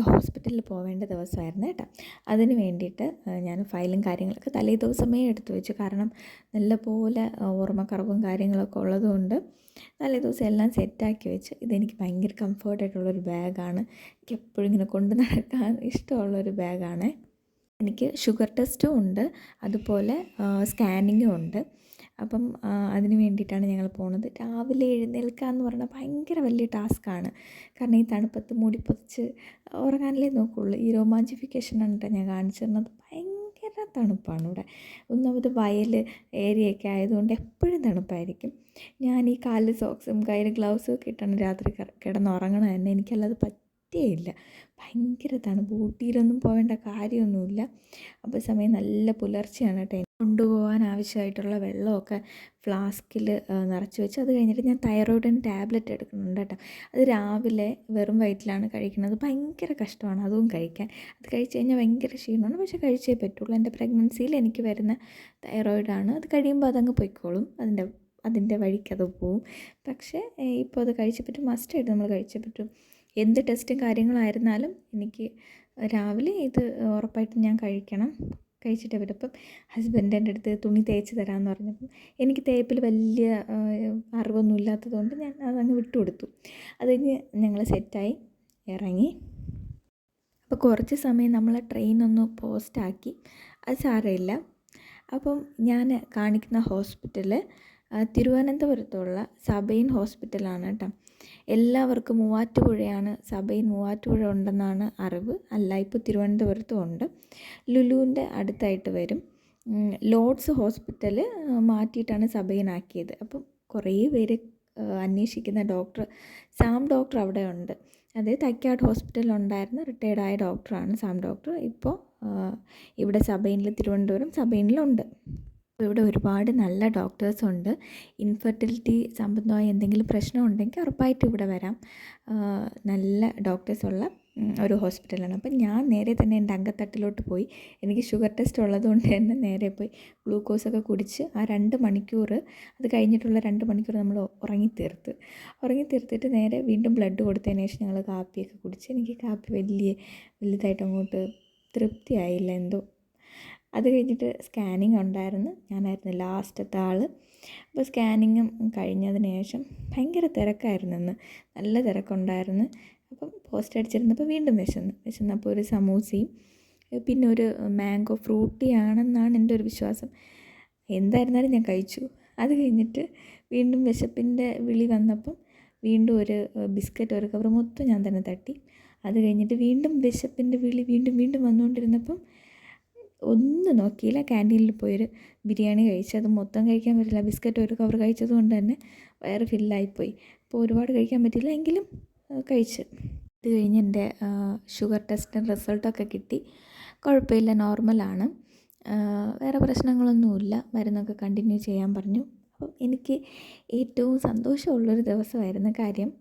ഹോസ്പിറ്റലിൽ പോവേണ്ട ദിവസമായിരുന്നു കേട്ടോ. അതിന് വേണ്ടിയിട്ട് ഞാൻ ഫയലും കാര്യങ്ങളൊക്കെ തലേ ദിവസമേ എടുത്തു വെച്ചു. കാരണം നല്ലപോലെ ഓർമ്മക്കുറവും കാര്യങ്ങളൊക്കെ ഉള്ളതുകൊണ്ട് തലേ ദിവസം എല്ലാം സെറ്റാക്കി വെച്ച്. ഇതെനിക്ക് ഭയങ്കര കംഫർട്ടായിട്ടുള്ളൊരു ബാഗാണ്. എനിക്ക് എപ്പോഴും ഇങ്ങനെ കൊണ്ട് നടക്കാൻ ഇഷ്ടമുള്ളൊരു ബാഗാണ്. എനിക്ക് ഷുഗർ ടെസ്റ്റും ഉണ്ട്. അതുപോലെ സ്കാനിങ്ങും ഉണ്ട്. അപ്പം അതിന് വേണ്ടിയിട്ടാണ് ഞങ്ങൾ പോണത്. രാവിലെ എഴുന്നേൽക്കുക എന്ന് പറഞ്ഞാൽ ഭയങ്കര വലിയ ടാസ്ക്കാണ്. കാരണം ഈ തണുപ്പത്ത് മൂടി പൊതിച്ച് ഉറങ്ങാനല്ലേ നോക്കുള്ളൂ. ഈ റൊമാന്റിഫിക്കേഷനാണ് കേട്ടോ ഞാൻ കാണിച്ചു തരുന്നത് ഭയങ്കര തണുപ്പാണ് ഇവിടെ. ഒന്നാമത് വയൽ ഏരിയയൊക്കെ ആയതുകൊണ്ട് എപ്പോഴും തണുപ്പായിരിക്കും. ഞാൻ ഈ കാലിൽ സോക്സും കയ്യിൽ ഗ്ലൗസും ഒക്കെ ഇട്ടാണ് രാത്രി കിടന്നുറങ്ങണത് തന്നെ എനിക്കല്ലാതെ പറ്റിയില്ല ഭയങ്കര തണുപ്പ് ഊട്ടിയിലൊന്നും പോകേണ്ട കാര്യമൊന്നുമില്ല. അപ്പോൾ സമയം നല്ല പുലർച്ചെയാണ് കേട്ടോ. കൊണ്ടുപോകാൻ ആവശ്യമായിട്ടുള്ള വെള്ളമൊക്കെ ഫ്ലാസ്കിൽ നിറച്ച് വെച്ച് അത് കഴിഞ്ഞിട്ട് ഞാൻ തൈറോയിഡിന് ടാബ്ലറ്റ് എടുക്കുന്നുണ്ട് കേട്ടോ. അത് രാവിലെ വെറും വയറ്റിലാണ് കഴിക്കുന്നത്. ഭയങ്കര കഷ്ടമാണ് അതും കഴിക്കാൻ. അത് കഴിച്ച് കഴിഞ്ഞാൽ ഭയങ്കര ക്ഷീണമാണ്. പക്ഷേ കഴിച്ചേ പറ്റുള്ളൂ. എന്റെ പ്രഗ്നൻസിയിൽ എനിക്ക് വരുന്ന തൈറോയിഡാണ് അത് കഴിയുമ്പോൾ അതങ്ങ് പൊയ്ക്കോളും. അതിന്റെ അതിന്റെ വഴിക്കത് പോവും. പക്ഷേ ഇപ്പോൾ അത് കഴിച്ചേ പറ്റും. മസ്റ്റായിട്ട് നമ്മൾ കഴിച്ചേ പറ്റും. എന്ത് ടെസ്റ്റും കാര്യങ്ങളായിരുന്നാലും എനിക്ക് രാവിലെ ഇത് ഉറപ്പായിട്ടും ഞാൻ കഴിക്കണം. കഴിച്ചിട്ട് വിടപ്പം ഹസ്ബൻഡ് എന്റെ അടുത്ത് തുണി തേച്ച് തരാമെന്ന് പറഞ്ഞപ്പം എനിക്ക് തേപ്പിൽ വലിയ അറിവൊന്നും ഇല്ലാത്തതുകൊണ്ട് ഞാൻ അതങ്ങ് വിട്ടുകൊടുത്തു. അത് കഴിഞ്ഞ് ഞങ്ങൾ സെറ്റായി. ഇറങ്ങി. അപ്പോൾ കുറച്ച് സമയം നമ്മൾ ട്രെയിനൊന്ന് പോസ്റ്റാക്കി അത് സാരമില്ല. അപ്പം ഞാൻ കാണിക്കുന്ന ഹോസ്പിറ്റൽ തിരുവനന്തപുരത്തുള്ള സബൈൻ ഹോസ്പിറ്റലാണ് കേട്ടോ എല്ലാവർക്കും മൂവാറ്റുപുഴയാണ് സബൈൻ മൂവാറ്റുപുഴ ഉണ്ടെന്നാണ് അറിവ്. അല്ല ഇപ്പോൾ തിരുവനന്തപുരത്തും ഉണ്ട്. ലുലുവിന്റെ അടുത്തായിട്ട് വരും. ലോഡ്സ് ഹോസ്പിറ്റൽ മാറ്റിയിട്ടാണ് സബൈനാക്കിയത്. അപ്പം കുറേ പേര് അന്വേഷിക്കുന്ന ഡോക്ടർ സാം ഡോക്ടർ അവിടെ ഉണ്ട്. അതായത് തൈക്കാട് ഹോസ്പിറ്റലിൽ ഉണ്ടായിരുന്ന റിട്ടയർഡായ ഡോക്ടറാണ് സാം ഡോക്ടർ. ഇപ്പോൾ ഇവിടെ സബൈനിൽ തിരുവനന്തപുരം സബൈനിലുണ്ട്. ഇവിടെ ഒരുപാട് നല്ല ഡോക്ടേഴ്സ് ഉണ്ട്. ഇൻഫെർട്ടിലിറ്റി സംബന്ധമായ എന്തെങ്കിലും പ്രശ്നം ഉണ്ടെങ്കിൽ ഉറപ്പായിട്ട് ഇവിടെ വരാം. നല്ല ഡോക്ടേഴ്സ് ഉള്ള ഒരു ഹോസ്പിറ്റലാണ്. അപ്പം ഞാൻ നേരെ തന്നെ എന്റെ അങ്കത്തട്ടിലോട്ട് പോയി. എനിക്ക് ഷുഗർ ടെസ്റ്റ് ഉള്ളതുകൊണ്ട് തന്നെ നേരെ പോയി ഗ്ലൂക്കോസൊക്കെ കുടിച്ച് ആ രണ്ട് മണിക്കൂർ അത് കഴിഞ്ഞിട്ടുള്ള രണ്ട് മണിക്കൂർ നമ്മൾ ഉറങ്ങി തീർത്ത് ഉറങ്ങി തീർത്തിട്ട് നേരെ വീണ്ടും ബ്ലഡ് കൊടുത്തതിന് ശേഷം ഞങ്ങൾ കാപ്പിയൊക്കെ കുടിച്ച് എനിക്ക് കാപ്പി വലിയ വലുതായിട്ട് അങ്ങോട്ട് തൃപ്തിയായില്ല എന്തോ. അത് കഴിഞ്ഞിട്ട് സ്കാനിങ് ഉണ്ടായിരുന്നു. ഞാനായിരുന്നു ലാസ്റ്റത്തെ ആൾ അപ്പോൾ സ്കാനിങ്ങും കഴിഞ്ഞതിന് ശേഷം ഭയങ്കര തിരക്കായിരുന്നു അന്ന്. നല്ല തിരക്കുണ്ടായിരുന്നു. അപ്പം പോസ്റ്റ് അടിച്ചിരുന്നപ്പോൾ വീണ്ടും വിശന്നു. വിശന്നപ്പോൾ ഒരു സമൂസയും പിന്നെ ഒരു മാംഗോ ഫ്രൂട്ടി ആണെന്നാണ് എന്റെ ഒരു വിശ്വാസം. എന്തായിരുന്നാലും ഞാൻ കഴിച്ചു. അത് കഴിഞ്ഞിട്ട് വീണ്ടും വിശപ്പിന്റെ വിളി വന്നപ്പം വീണ്ടും ഒരു ബിസ്ക്കറ്റ് ഒരു കവർ മൊത്തം ഞാൻ തന്നെ തട്ടി. അത് കഴിഞ്ഞിട്ട് വീണ്ടും വിശപ്പിന്റെ വിളി വീണ്ടും വീണ്ടും വന്നുകൊണ്ടിരുന്നപ്പം ഒന്നും നോക്കിയില്ല. ക്യാന്റീനിൽ പോയൊരു ബിരിയാണി കഴിച്ചു. അത് മൊത്തം കഴിക്കാൻ പറ്റില്ല. ബിസ്ക്കറ്റ് ഒരു കവർ കഴിച്ചത് കൊണ്ട് തന്നെ വയറ് ഫില്ലായിപ്പോയി. അപ്പോൾ ഒരുപാട് കഴിക്കാൻ പറ്റില്ല എങ്കിലും കഴിച്ച്. ഇത് കഴിഞ്ഞ് എന്റെ ഷുഗർ ടെസ്റ്റിന്റെ റിസൾട്ടൊക്കെ കിട്ടി. കുഴപ്പമില്ല. നോർമലാണ്. വേറെ പ്രശ്നങ്ങളൊന്നുമില്ല. മരുന്നൊക്കെ കണ്ടിന്യൂ ചെയ്യാൻ പറഞ്ഞു. അപ്പം എനിക്ക് ഏറ്റവും സന്തോഷമുള്ളൊരു ദിവസമായിരുന്നു കാര്യം.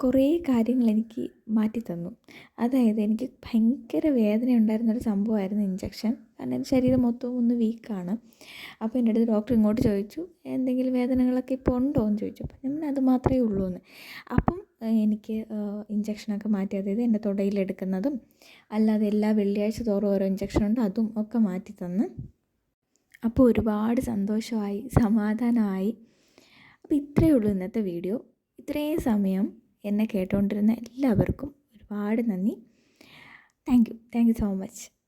കുറേ കാര്യങ്ങൾ എനിക്ക് മാറ്റി തന്നു. അതായത് എനിക്ക് ഭയങ്കര വേദന ഉണ്ടായിരുന്നൊരു സംഭവമായിരുന്നു ഇഞ്ചക്ഷൻ കാരണം എന്റെ ശരീരം മൊത്തവും ഒന്ന് വീക്കാണ് അപ്പോൾ എന്റെ അടുത്ത് ഡോക്ടർ ഇങ്ങോട്ട് ചോദിച്ചു എന്തെങ്കിലും വേദനകളൊക്കെ ഇപ്പോൾ ഉണ്ടോ? എന്ന് ചോദിച്ചു. അപ്പം ഞാൻ അത് മാത്രമേ ഉള്ളൂ എന്ന്. അപ്പം എനിക്ക് ഇഞ്ചക്ഷനൊക്കെ മാറ്റി അതായത് എന്റെ തുടയിലെടുക്കുന്നതും അല്ലാതെ എല്ലാ വെള്ളിയാഴ്ച തോറും ഓരോ ഇഞ്ചക്ഷൻ ഉണ്ട് അതും ഒക്കെ മാറ്റി തന്ന്. അപ്പോൾ ഒരുപാട് സന്തോഷമായി സമാധാനമായി. അപ്പോൾ ഇത്രയേ ഉള്ളൂ ഇന്നത്തെ വീഡിയോ ഇത്രയും സമയം എന്നെ കേട്ടുകൊണ്ടിരുന്ന എല്ലാവർക്കും ഒരുപാട് നന്ദി. Thank you thank you so much